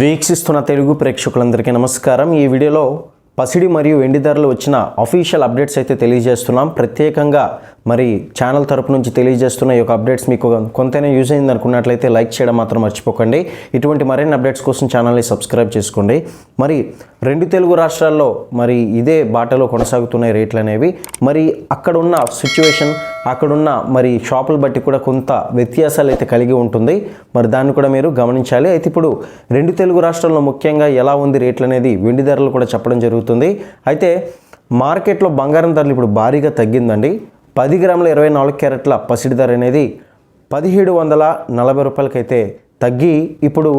వీక్షిస్తున్న తెలుగు ప్రేక్షకులందరికీ నమస్కారం. ఈ వీడియోలో పసిడి మరియు వెండి ధరలు వచ్చిన అఫీషియల్ అప్డేట్స్ అయితే తెలియజేస్తున్నాం. ప్రత్యేకంగా మరి ఛానల్ తరపు నుంచి తెలియజేస్తున్న ఈ యొక్క అప్డేట్స్ మీకు కొంతైనా యూజ్ అయింది అనుకున్నట్లయితే లైక్ చేయడం మాత్రం మర్చిపోకండి. ఇటువంటి మరిన్ని అప్డేట్స్ కోసం ఛానల్ని సబ్స్క్రైబ్ చేసుకోండి. మరి రెండు తెలుగు రాష్ట్రాల్లో మరి ఇదే బాటలో కొనసాగుతున్నాయి రేట్లు అనేవి. మరి అక్కడ ఉన్న సిచ్యువేషన్ అక్కడున్న మరి షాపులు బట్టి కూడా కొంత వ్యత్యాసాలు అయితే కలిగి ఉంటుంది. మరి దాన్ని కూడా మీరు గమనించాలి. అయితే ఇప్పుడు రెండు తెలుగు రాష్ట్రాల్లో ముఖ్యంగా ఎలా ఉంది రేట్లు అనేది వెండి ధరలు కూడా చెప్పడం జరుగుతుంది. అయితే మార్కెట్లో బంగారం ధరలు ఇప్పుడు భారీగా తగ్గిందండి. పది గ్రాముల ఇరవై నాలుగు క్యారెట్ల పసిడి ధర అనేది పదిహేడు వందల నలభై రూపాయలకైతే తగ్గి ఇప్పుడు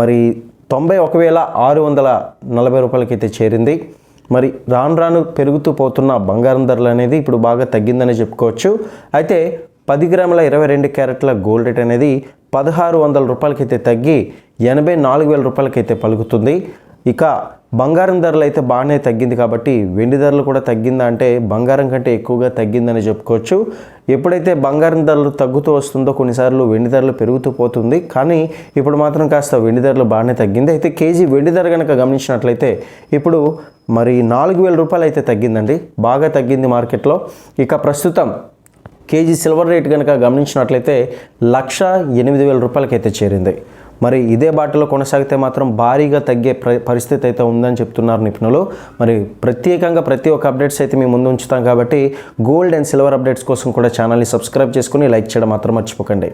మరి తొంభై ఒక వేల ఆరు వందల నలభై రూపాయలకైతే చేరింది. మరి రాను రాను పెరుగుతూ పోతున్న బంగారం ధరలు అనేది ఇప్పుడు బాగా తగ్గిందని చెప్పుకోవచ్చు. అయితే పది గ్రాముల ఇరవై రెండు క్యారెట్ల గోల్డ్ రేట్ అనేది పదహారు వందల రూపాయలకైతే తగ్గి ఎనభై నాలుగు వేల రూపాయలకైతే పలుకుతుంది. ఇక బంగారం ధరలు అయితే బాగానే తగ్గింది కాబట్టి వెండి ధరలు కూడా తగ్గిందా అంటే బంగారం కంటే ఎక్కువగా తగ్గిందని చెప్పుకోవచ్చు. ఎప్పుడైతే బంగారం ధరలు తగ్గుతూ వస్తుందో కొన్నిసార్లు వెండి ధరలు పెరుగుతూ పోతుంది. కానీ ఇప్పుడు మాత్రం కాస్త వెండి ధరలు బాగానే తగ్గింది. అయితే కేజీ వెండి ధర కనుక గమనించినట్లయితే ఇప్పుడు మరి నాలుగు వేల రూపాయలు అయితే తగ్గిందండి. బాగా తగ్గింది మార్కెట్లో. ఇక ప్రస్తుతం కేజీ సిల్వర్ రేట్ కనుక గమనించినట్లయితే లక్ష ఎనిమిది వేల రూపాయలకైతే చేరింది. మరి ఇదే బాటలో కొనసాగితే మాత్రం భారీగా తగ్గే పరిస్థితి అయితే ఉందని చెప్తున్నారు నిపుణులు. మరి ప్రత్యేకంగా ప్రతి ఒక్క అప్డేట్స్ అయితే మేము ముందు ఉంచుతాం కాబట్టి గోల్డ్ అండ్ సిల్వర్ అప్డేట్స్ కోసం కూడా ఛానల్ని సబ్స్క్రైబ్ చేసుకుని లైక్ చేయడం మాత్రం మర్చిపోకండి.